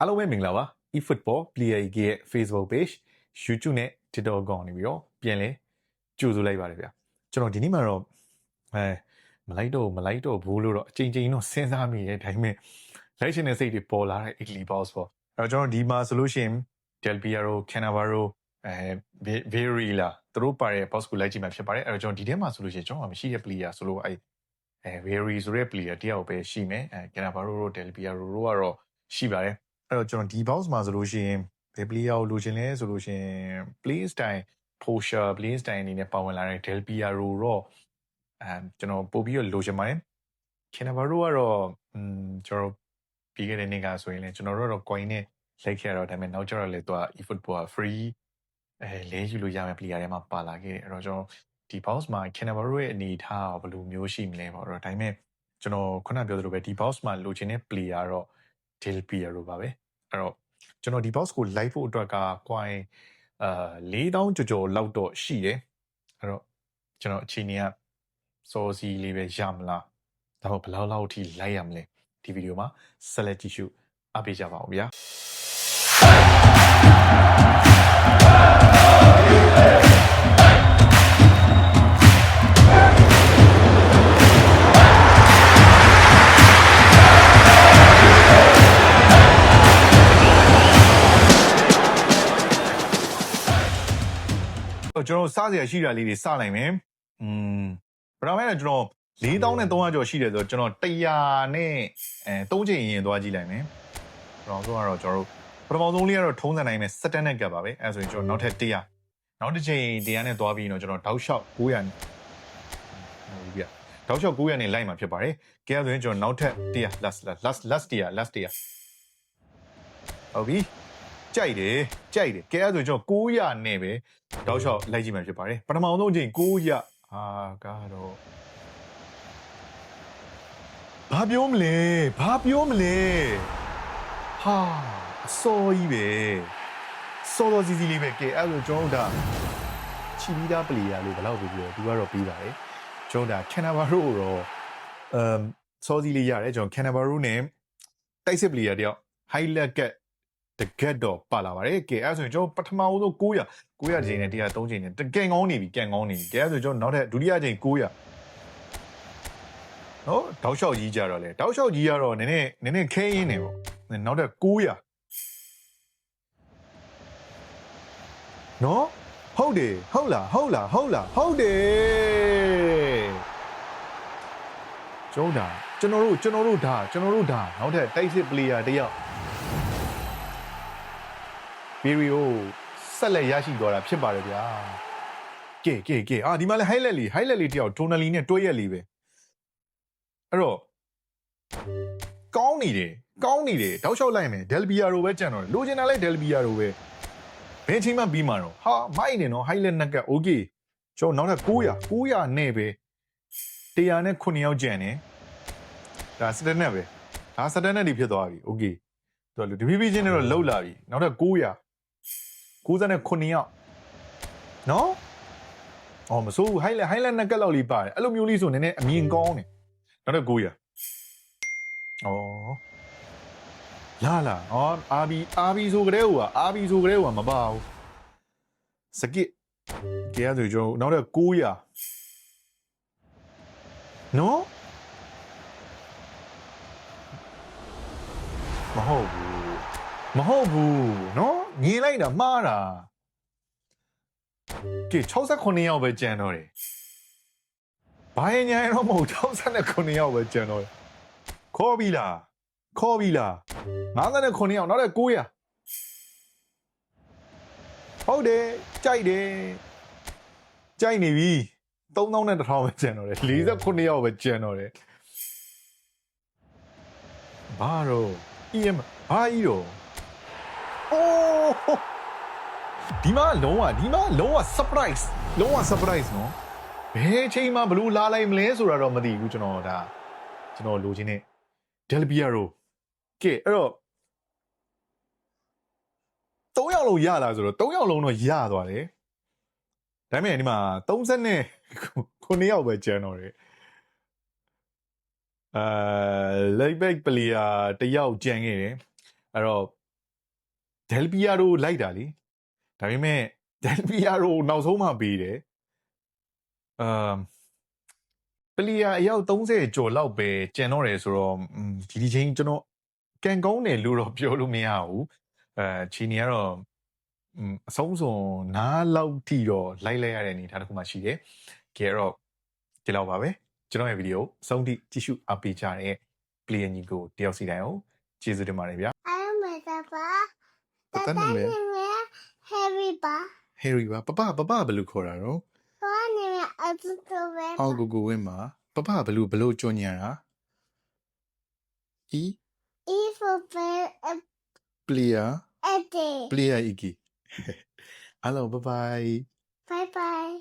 အားလုံးပဲမင်္ဂလာပါ eFootball Player EK ရဲ့ Facebook page YouTube နဲ့ TikTok ကောင်နေပြီးတော့ပြန်လဲကြိုဆိုလိုက်ပါတယ်ဗျာကျွန်တော်ဒီနေ့မှာတော့အဲမလိုက်တော့မလိုက်တော့ဘူးလို့တော့အချိန်ချင်းတော့စဉ်းစားမိရဲ့ဒါပေမဲ့လိုက်ရှင်တဲ့စိတ်တွေပေါ်လာတဲ့ Italy Boss ပေါ့အဲ့တော့ကျွန်တော်ဒီမှာဆိုလို့ရှိရင် Del Piero Cannavaro အဲ Varela သူတို့ပါတဲ့ boss ကိုလိုက်ကြည့်မှဖြစ်ပါတယ်အဲ့တော့ကျွန်တော်ဒီထဲမှာဆိုလို့ရှိရင်ကျွန်တော်ကမရှိတဲ့ player ဆိုလို့အဲအဲ Vary ဆိုတဲ့ player တယောက်ပဲရှိမယ်အဲ Cannavaro တို့ Del Piero တို့ကတော့ရှိပါတယ် အဲ့တော့ကျွန်တော်ဒီ box မှာဆိုလို့ရှိရင်ဘယ် player ကိုလိုချင်လဲဆိုလို့ရှိရင် play style Porsche play style အနေနဲ့ပါဝင်လာတဲ့ Del Piero တော့အဲကျွန်တော်ပို့ပြီးတော့လိုချင်ပါတယ် Cannavaro ကတော့อืมကျွန်တော်ပြီးခဲ့တဲ့နေ့ကဆိုရင်လည်းကျွန်တော်တို့တော့ coin နဲ့လိုက်ခဲ့ရတော့ဒါပေမဲ့နောက်ကျတော့လေသူက eFootball free အဲလဲယူလို့ရမယ့် player တွေမှာပါလာခဲ့တယ်အဲ့တော့ကျွန်တော်ဒီ box မှာ Cannavaro ရဲ့အနေအထားကဘယ်လိုမျိုးရှိမလဲပေါ့အဲ့တော့ဒါပေမဲ့ကျွန်တော်ခုနပြောသလိုပဲဒီ box မှာလိုချင်တဲ့ player တော့ Del Piero ပါပဲအဲ့တော့ကျွန်တော်ဒီ box ကို live ဖို့အတွက်က coin အာ4000ကျော်ကျော်လောက်တော့ရှိတယ်အဲ့တော့ကျွန်တော်အချိန်ကြီးကစောစီလေးပဲရမလားဒါတော့ဘယ်လောက်လောက်အထိလိုက်ရမလဲဒီဗီဒီယိုမှာဆက်လက်ကြည့်ရှုအားပေးကြပါဦးဗျာ ကျွန်တော်စစရာရှိတာလေးတွေစနိုင်မယ်။อืมပထမဆုံးကျွန်တော်4300ကျော်ရှိတယ်ဆိုတော့ကျွန်တော်100နဲ့အဲ3ချိန်ရင်သွားကြည့်လိုက်မယ်။ပထမဆုံးကတော့ကျွန်တော်တို့ပထမဆုံးလေးကတော့ထုံးစံနိုင်မယ်စက်တက်နဲ့ကပ်ပါပဲ။အဲဆိုရင်ကျွန်တော်နောက်ထပ်100နောက်တစ်ချိန်100နဲ့သွားပြီးတော့ကျွန်တော်တောက်လျှောက်900နဲ့ဟုတ်ပြီ။တောက်လျှောက်900နဲ့လိုက်မှာဖြစ်ပါတယ်။ကဲဆိုရင်ကျွန်တော်နောက်ထပ်100 last last last last 100 last 100ဟုတ်ပြီ။ ကြိုက်တယ်ကြိုက်တယ်ကဲအဲ့ဒါဆိုကျွန်တော်900နဲ့ပဲတောက်လျှောက်လိုက်ကြည့်မှဖြစ်ပါတယ်ပထမဆုံးအချိန်900အာကတော့ဘာပြောမလဲဘာပြောမလဲဟာအစောကြီးပဲစောစောစီစီလေးပဲကဲအဲ့ဒါဆိုကျွန်တော်တို့ဒါချီပြီးသားပလီယာလို့ဘယ်လောက်ပဲပြောသူကတော့ပြီးပါတယ်ကျွန်တော်ဒါကန်နာဘာရိုတော့အမ်စောစီလေးရတယ်ကျွန်တော်ကန်နာဘာရိုနဲ့တိုက်စစ်ပလီယာတယောက် highlight က တကက်တော့ပါလာပါတယ်ကဲအဲ့ဒါဆိုရင်ကျွန်တော်ပထမဦးဆုံး900 900ချိန်နဲ့103ချိန်နဲ့တကယ်ကောင်းနေပြီကန်ကောင်းနေပြီကဲအဲ့ဒါဆိုကျွန်တော်နောက်ထပ်ဒုတိယချိန်900နော်တောက်လျှောက်ကြီးကြတော့လေတောက်လျှောက်ကြီးကတော့နည်းနည်းနည်းနည်းခဲရင်းနေပေါ့နောက်ထပ်900နော်ဟုတ်တယ်ဟုတ်လားဟုတ်လားဟုတ်လားဟုတ်တယ်ကျုံးတာကျွန်တော်တို့ကျွန်တော်တို့ဒါကျွန်တော်တို့ဒါနောက်ထပ်တိုက်စစ်ပလေယာတယောက် ဗီဒီယိုဆက်လက်ရရှိသွားတာဖြစ်ပါတယ်ဗျာကဲကဲကဲအာဒီမှာလဲ highlight လေး highlight လေးတယောက် tonally နဲ့တွဲရက်လေးပဲအဲ့တော့ကောင်းနေတယ်ကောင်းနေတယ်တောက်လျှောက်လိုက်မယ် Del Piero ပဲကြံတော့တယ်လိုချင်တာလဲ Del Piero ပဲဘယ်ချိန်မှပြီးမှာတော့ဟာမိုက်နေနော် highlight နက်က okay ကျွန်တော်နောက်ထပ်900 900နဲ့ပဲ100နဲ့9ယောက်ကြံနေဒါစတနက်ပဲဒါစတနက်တွေဖြစ်သွားပြီ okay တော်လို့ဒီပီပီချင်းတွေတော့လှုပ်လာပြီနောက်ထပ်900 69ယောက်နော်အော်မစိုးဘူး highlight highlight နှစ်ကက်လောက်လေးပါတယ်အဲ့လိုမျိုးလေးဆိုနည်းနည်းအမြင်ကောင်းတယ်နောက်တော့900အော်လာလာအော်အာဘီအာဘီဆိုကြတဲ့ဟိုကအာဘီဆိုကြတဲ့ဟိုကမပါဘူးစကစ်ကဲရဆိုကျွန်တော်နောက်တော့900နော်မဟုတ်ဘူး မဟုတ်ဘူးနော်ညင်လိုက်တာမှားတာကဲ69ယောက်ပဲကြံတော့တယ်ဘာရင်ညာရင်တော့မဟုတ်69ယောက်ပဲကြံတော့တယ်ခေါ်ပြီလားခေါ်ပြီလား59ယောက်နောက်တော့900ဟုတ်တယ်ကြိုက်တယ်ကြိုက်နေပြီ3000နဲ့1000ပဲကြံတော့တယ်49ယောက်ပဲကြံတော့တယ်ဘာတော့ EM ဘာကြီးတော့ အိုးဒီမှာလုံးဝဒီမှာလုံးဝ surprise လုံးဝ surprise နော်ဘယ်ချိန်မှဘလို့လာလိုက်မလဲဆိုတာတော့မသိဘူးကျွန်တော်ဒါကျွန်တော်လိုချင်တဲ့ Del Piero ကဲအဲ့တော့3ယောက်လုံးရလာဆိုတော့3ယောက်လုံးတော့ရသွားတယ်ဒါပေမဲ့ဒီမှာ30နဲ့9ယောက်ပဲကျန်တော့တယ်အဲ leg back player တယောက်ကြံခဲ့တယ်အဲ့တော့ ဒယ်ပီယာရိုလိုက်တာလေဒါပေမဲ့ဒယ်ပီယာရိုနောက်ဆုံးမှပေးတယ်အမ်ပလီယာအယောက်30ကျော်လောက်ပဲကျန်တော့တယ်ဆိုတော့ဒီဒီချင်းကျွန်တော်ကန်ကောင်းတယ်လို့တော့ပြောလို့မရဘူးအဲချီနီကတော့အဆုံးစွန်နားလောက်ထိတော့လိုက်လိုက်ရတဲ့အနေအထားတစ်ခုမှရှိတယ်ကြည့်တော့ဒီလောက်ပါပဲကျွန်တော်ရဲ့ဗီဒီယိုအဆုံးထိကြည့်ရှုအားပေးကြတဲ့ပလီယာညီကိုတယောက်စီတိုင်းအောင်ကျေးဇူးတင်ပါတယ်ဗျာအားလုံးပဲပါ တနာမည် Harry ပါ Harry ပါပပပပဘယ်လိုခေါ်တာတော့ဘာနေမအတူတူပဲအော်ကိုကိုဝင်းမှာပပဘယ်လိုဘယ်လိုကြွညာတာ E E for bear a player a day player iki အဲ့တော့ bye bye bye bye